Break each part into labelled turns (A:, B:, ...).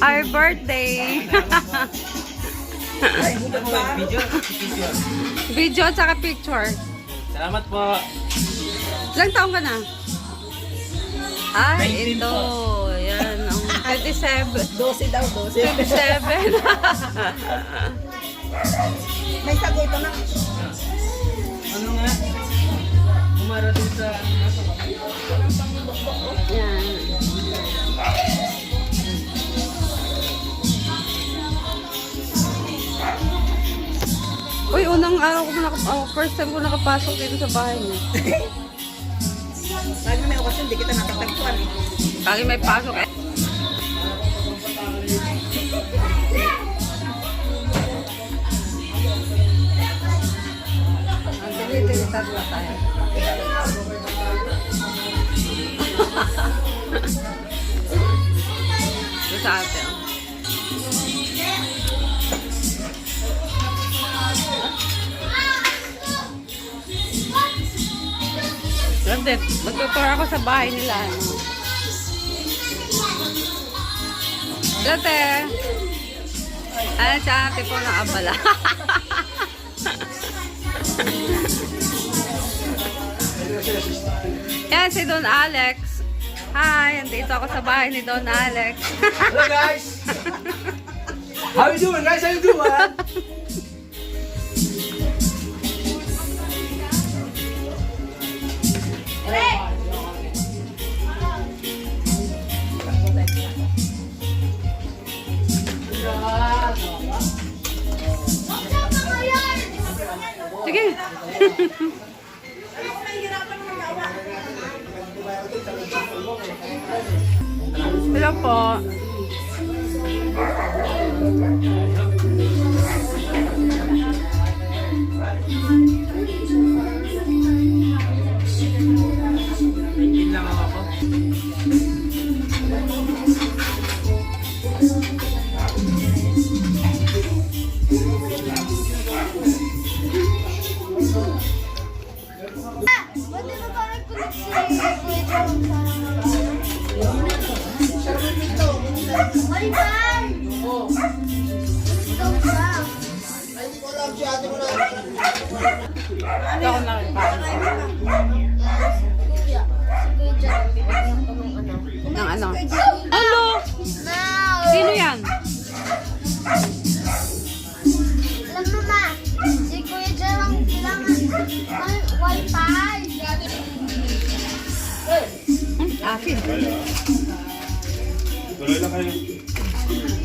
A: Our birthday.
B: Video? Picture.
A: Video at saka picture.
B: Salamat po.
A: Ilang taong ka na? Ay,
B: 19
A: ito. Yan. Ang 27.
C: 12 daw, 12.
A: 27.
C: May sago ito na.
B: Ano nga? Umarating sa...
A: Yan. Uy, unang araw ko nakap oh, first time ko nakapasok dito sa bahay niya.
C: Lagi may okasyon, di kita natatagpuan.
A: Kagi may pasok eh. Ang dili-dilitan na tayo. Ito sa ate. Ganda. Magtutur ako sa bahay nila. ano. Dati. Ay, sa ate po ng abala. Yan, si Don Alex. Hi, andito ako sa bahay ni Don Alex.
D: Hello guys! How you doing guys? How you doing?
A: Hello po.
B: Engine lang
E: Ng ano?
A: Hello! Sino yan?
E: Alam mo ma, si Kuya John ang kailangan ng wifi.
A: Akin.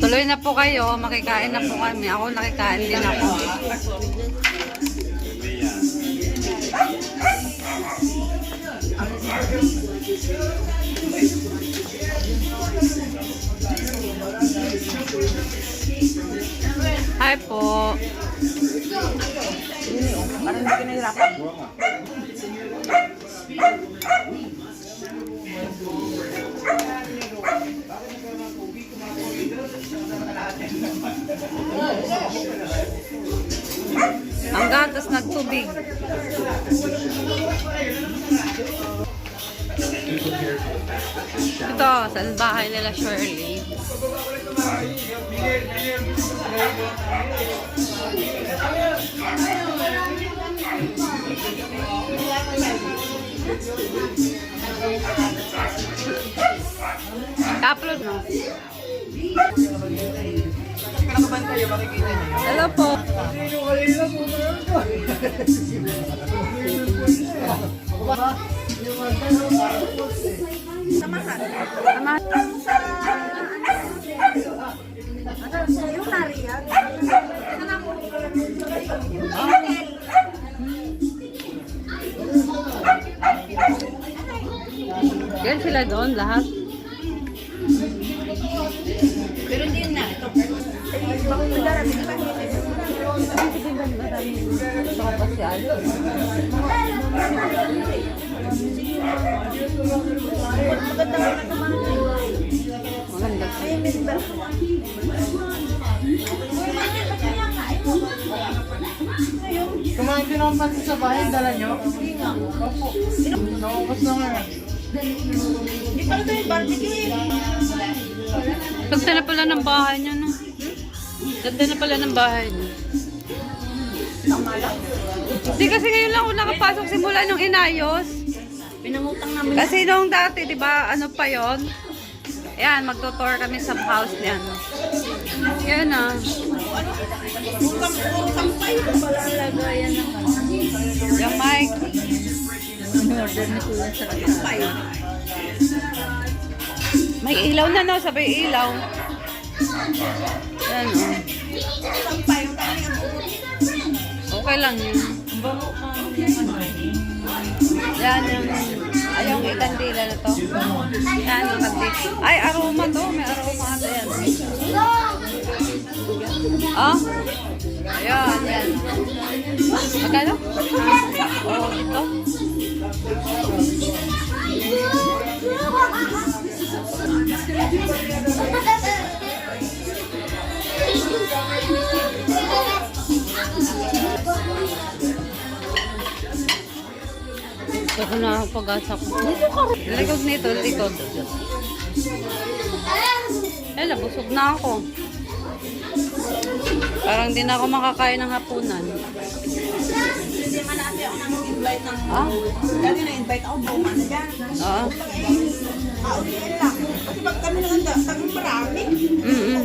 A: Tuloy na po kayo. Makikain na po kami. Ako nakikain din ako. Hi po.
C: Parang hindi ka nahirapan.
A: Ang gatas nagtubig. Ito, sa bahay nila Shirley. Upload mo.
C: Makikita niyo.
A: Hello po. Doon lahat.
C: Pero hindi na. Ito. Maganda.
D: Kumain din naman sa bahay, dala nyo? Hindi nga. Opo. Naubos na nga.
C: Hindi pa ito yung barbecue eh.
A: Ganda na pala ng bahay niyo, no? Ganda na pala ng bahay niyo. Hindi kasi ngayon lang ako nakapasok simula nung inayos.
C: Pinangutang namin.
A: Kasi nung dati, di ba, ano pa yon? Ayan, magtutour kami sa house niya. No? Yan ah. Yung mic. May ilaw na no, sabay ilaw. Yan oh. Okay lang yun. Yan yung, ay yung ikandila na to. Yan yung kandila. Ay, aroma to. May aroma ata yan. Ah? Ayan, yan. Magkano? Oh, ito. Ko na pag-asa ko. Likod nito, likod. Eh, busog na ako. Parang di na ako makakain ng hapunan. Ah?
C: Dati na-invite ako, ano dyan.
A: Oo.
C: Audiyan lang. Kasi pag kami naganda, sabi marami.
A: Mm-mm.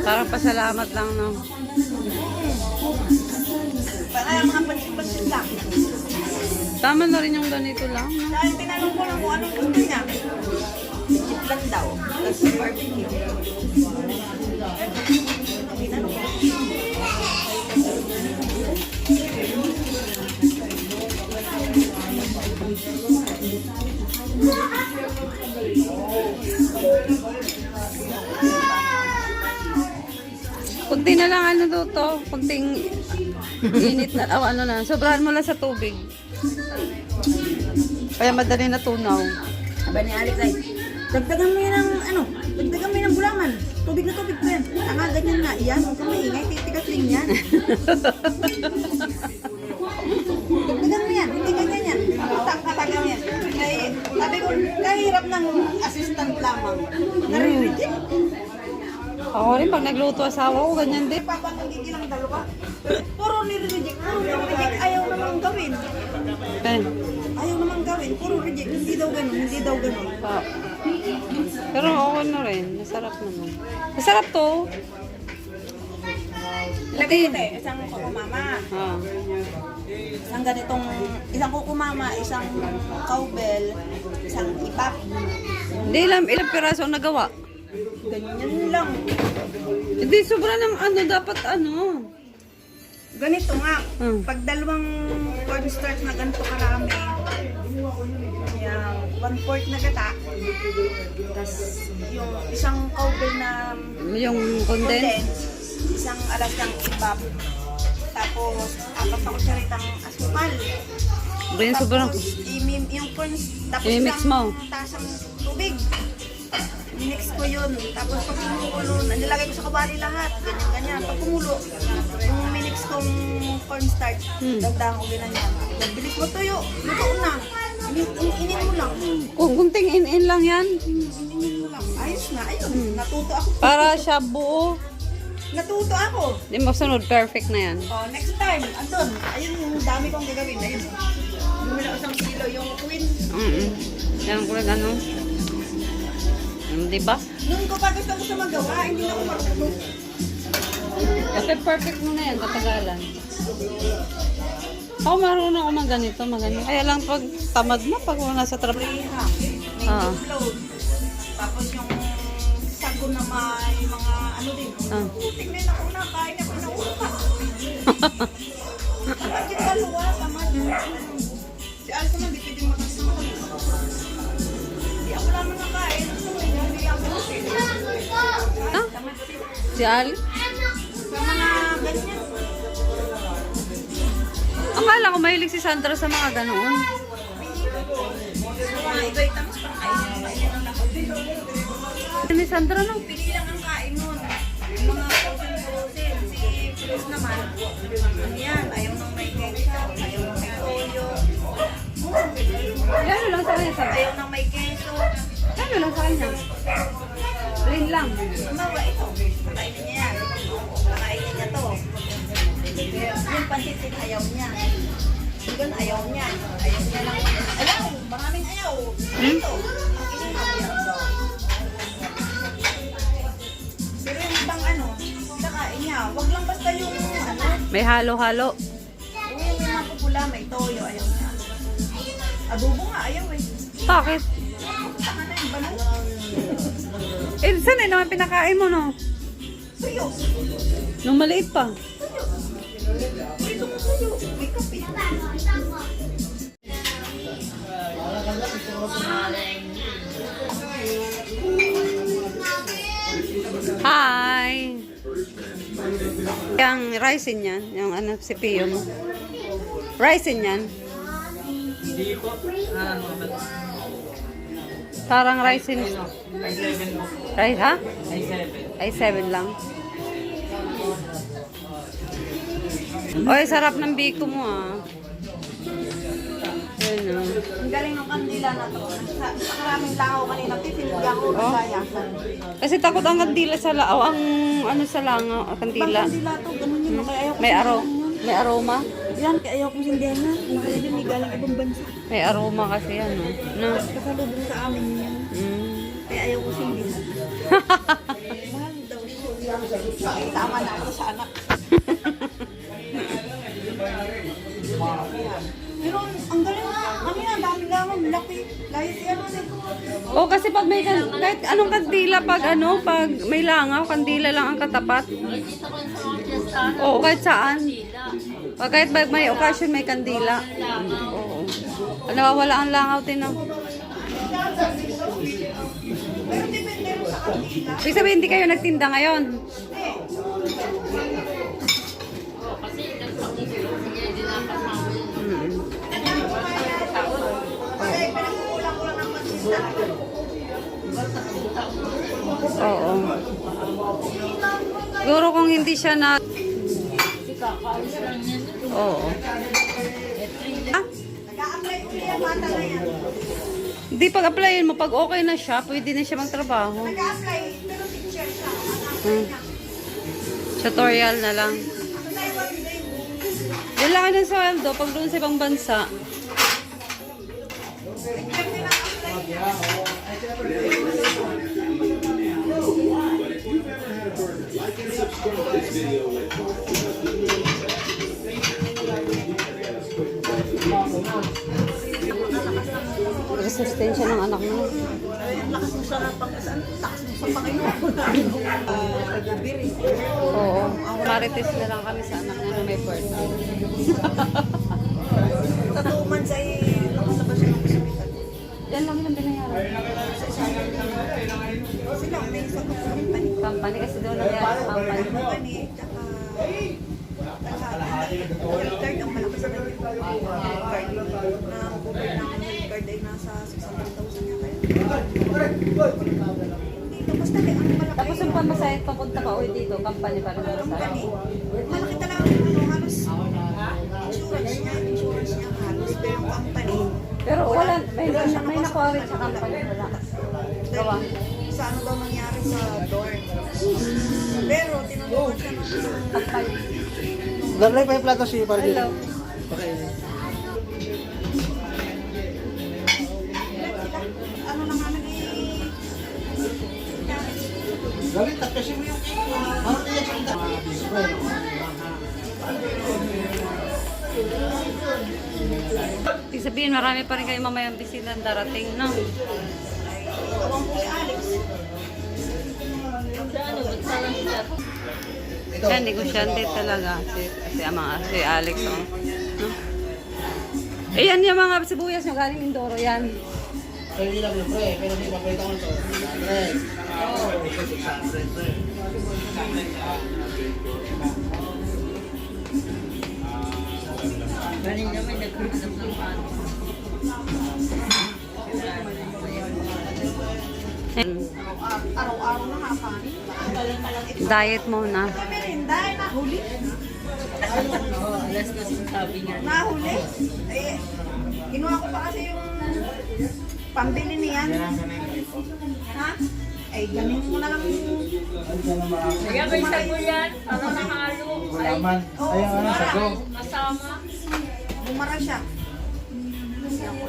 A: Parang pasalamat lang, no?
C: Para mga pansin-pansin lang.
A: Tama na rin yung ganito lang, no?
C: Dahil tinanong ko lang kung anong gusto niya. Legit lang daw. Tapos barbecue.
A: Kunti na lang ano daw to, kunting init na, oh, ano na, sobrahan mo lang sa tubig. Kaya madali na tunaw.
C: Sabi ni Alex ay, dagdagan mo yan ng ano, dagdagan mo yan ng bulangan. Tubig na tubig pa yan. Tanga, ganyan nga. Iyan, huwag kang maingay, titigas rin yan. dagdagan mo yan, hindi ganyan yan. Talaga yan. Kaya, sabi ko, kahirap ng assistant lamang. Nare-reject.
A: Ako rin, pag nagluto asawa ko, ganyan din.
C: Papa, nagigil ang dalawa. Puro nire-reject, puro nire-reject. Ayaw namang gawin.
A: Eh,
C: Ayaw namang gawin. Puro reject. Hindi daw ganun, hindi daw ganun.
A: ah. Pero okay na rin, masarap naman. Masarap to.
C: Lagay ko te, isang kukumama.
A: Ah.
C: Isang ganitong, isang kukumama, isang cowbell, isang ipap.
A: Hindi ilang, ilang piraso ang nagawa.
C: Ganyan lang.
A: Hindi, sobra ng ano, dapat ano.
C: Ganito nga,
A: Hmm.
C: pag dalawang cornstarch na ganito karami, yung one fourth na gata, tas yung isang cowbell na
A: Yung condense.
C: condense, isang alas ng ibab, tapos apat na kutsaritang asukal.
A: Ganyan sobrang.
C: Tapos, imim, yung corns, tapos
A: I-mix mo.
C: tasang tubig. Mix ko yun. Tapos pag kumukulo, nilagay ko sa kabali lahat. Ganyan, ganyan. Pag kumulo, yung minix kong cornstarch,
A: Hmm.
C: dagdagan ko ganyan. Nagbilis mo tuyo. Luto na. Ini- ini- Inin mo lang.
A: Kung kunting in-in lang yan.
C: Inin mo lang. Ayos na. Ayun. Natuto ako.
A: Para siya buo.
C: Natuto ako.
A: Hindi mo sunod, perfect na yan.
C: Oh, next time, andun. Ayun yung dami kong gagawin. Ayun. Bumili ako isang kilo yung queen.
A: Mm Yan ko ano. Mm, di ba?
C: Nung ko pa gusto ko sa magawa, hindi na ako marunong.
A: Kasi perfect mo na yan, katagalan. Ako marunong ako mag ganito, mag ganito. Kaya lang pag tamad na, pag wala sa trabaho. Ah.
C: Tapos yung sago naman, mga ano din.
A: Ah.
C: Tingnan ako na, kain na upa. Tamad yung dalawa, tamad. Si Alco na, di pwede makasama. Hindi ako naman nakain. Hindi ako siya.
A: Si Ali?
C: Sa mga ganyan.
A: Akala ko mahilig si Sandra sa mga ganoon. Ni Sandra no?
C: Pili lang Chris naman, ano yan, ayaw nang may ketchup, ayaw nang may toyo.
A: Yan lang. ano lang sa kanya? Plain lang.
C: Halimbawa, ito. Kakainin niya yan. Kakainin niya to. Yung pansit din ayaw niya. Yung ayaw niya. Ayaw niya lang. Ayaw! Maraming ayaw. Ito. Kakainin Wag lang basta yung ano,
A: May halo-halo.
C: yung may mga pupula, may toyo, ayaw niya. Adobo nga, ayaw eh.
A: Bakit?
C: Saka na yung banal.
A: Eh, saan eh naman pinakain mo, no?
C: Tuyo.
A: Nung maliit pa.
C: Ito mo tuyo. May kape.
A: Hi! Yung rice yan, yung ano, Pio mo. Rice yan.
B: Hindi po. Ano?
A: Parang.
B: Ay, seven po.
A: Rice, ha?
B: Ay, seven.
A: Ay, seven lang. Oy, sarap ng biko mo, ah.
C: Ang galing ng kandila na to. Sa, sa kanina, titindihan ko
A: Oh.
C: kayasan.
A: Kasi takot ang kandila sa lao, ang ano sa langaw, ang kandila.
C: Kandila to, ganun yun. Kaya ayaw
A: May aro, may aroma.
C: yan. Yan, kaya ayaw kong sindihan na. Yun, may galing ibang bansa.
A: May aroma kasi yan, no? No?
C: Kasalubong sa amin yun.
A: Mm.
C: Kaya ayaw ko sindihan. Mahal daw siya. Ay, tama na ako sa anak. Pero ang galing na, kanina, ang dami langaw, laki. Layo si ano na.
A: O kasi pag may kan- kahit anong kandila pag ano, pag may langaw, kandila lang ang katapat. Oo, kahit saan. Pag kahit pag may occasion may kandila. Oo. Nawawala ang langaw tinan.
C: Pero depende rin sa kandila.
A: Ibig sabihin, hindi kayo nagtinda ngayon. Oo. Siguro kung hindi siya na... Oo. Ah. Hindi pag-applyin mo, pag okay na siya, pwede na siya magtrabaho.
C: Nag-a-apply, pero teacher siya.
A: Hmm. Tutorial na lang. Yan lang ng sweldo pag doon sa ibang bansa.
C: Kasi nag-a-apply niya.
A: Resistensya ng anak mo.
C: Ay, ang lakas mo sa pag saan? Takas mo sa Panginoon.
A: Oo. Marites na lang kami sa anak niya na may birthday.
C: Sa two months ay nakalabas siya ng hospital.
A: Yan lang yung binayaran.
C: Sila, may isang company.
A: Company kasi doon nangyari sa company.
C: Company, tsaka. Health card ang malaki sa kanya. Health card. Na cover ng health card ay nasa 600,000 yata yun. Dito, basta ang malaki.
A: Tapos yung pamasahit papunta pa uwi dito, company pa rin ang
C: company. Malaki talaga yung ano, halos insurance niya, insurance niya halos. Pero yung company,
A: Pero wala, may, may nakuha rin sa company. Wala. Gawa.
C: sa ano daw nangyari sa door. Pero tinulungan siya ng
A: Company.
D: Darlay pa yung plato si para
A: Hello.
C: ano nga nag
D: Galit, kasi mo yung cake. Ano kaya siya?
A: Ibig sabihin, marami pa rin kayo mamayang bisita darating, no? Siya, negosyante talaga. Si, si, ama, si Alex, oh. No? Eh, yan yung mga sibuyas nyo, galing Mindoro, yan.
D: Pero hindi lang yung pre, pero hindi papalita ko ito. Pre.
C: Araw-araw na nga kanin. Galing talaga ito.
A: Diet muna.
C: Kami rin, dahil nahuli.
B: Alas na sinasabi niya.
C: Nahuli. Eh, kinuha ko pa kasi yung pambili niyan. Ha? Ay, gamin mo na lang yung
E: Kaya may sago yan, para nahalo. Ay,
D: Malaman. Ayun, ano, sago.
E: kasama.
C: bumara siya. Kasi ako,